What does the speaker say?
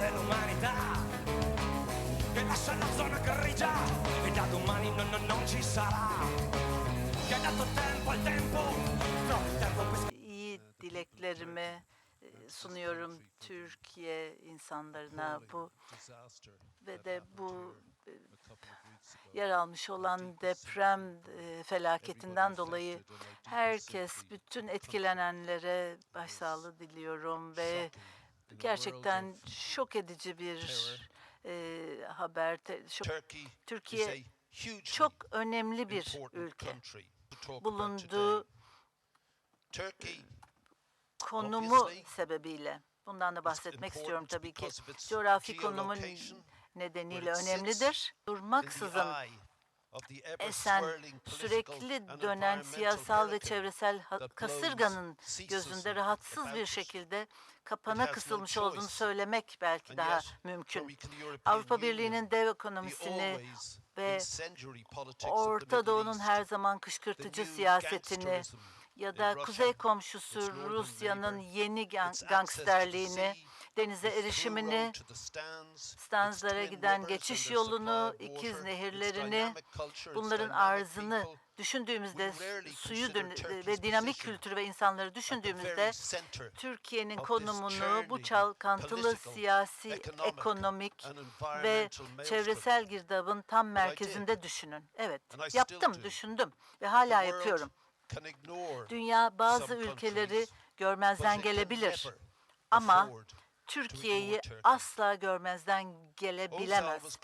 dell'umanità. Che lascia la zona grigia e da domani non, non, non ci sarà. Che ha dato tempo al tempo. Trovi tempo per... Dileklerimi e, sunuyorum Türkiye insanlarına bu ve de bu e, yer almış olan deprem e, felaketinden dolayı herkes bütün etkilenenlere başsağlığı diliyorum ve gerçekten şok edici bir e, haber. Şok- Türkiye çok önemli bir ülke. Bulunduğu konumu sebebiyle. Bundan da bahsetmek istiyorum tabii ki. Coğrafi konumu nedeniyle önemlidir. Durmaksızın esen, sürekli dönen siyasal ve çevresel kasırganın gözünde rahatsız bir şekilde kapana kısılmış olduğunu söylemek belki daha mümkün. Avrupa Birliği'nin dev ekonomisini ve Orta Doğu'nun her zaman kışkırtıcı siyasetini ya da kuzey komşusu Rusya'nın yeni gang- gangsterliğini, denize erişimini, Stanzlara giden geçiş yolunu, ikiz nehirlerini, bunların arzını düşündüğümüzde, suyu ve dinamik kültürü ve insanları düşündüğümüzde Türkiye'nin konumunu bu çalkantılı siyasi, ekonomik ve çevresel girdabın tam merkezinde düşünün. Evet, yaptım, düşündüm ve hala yapıyorum. Dünya bazı ülkeleri görmezden gelebilir. Ama Türkiye'yi asla görmezden gelebilemez.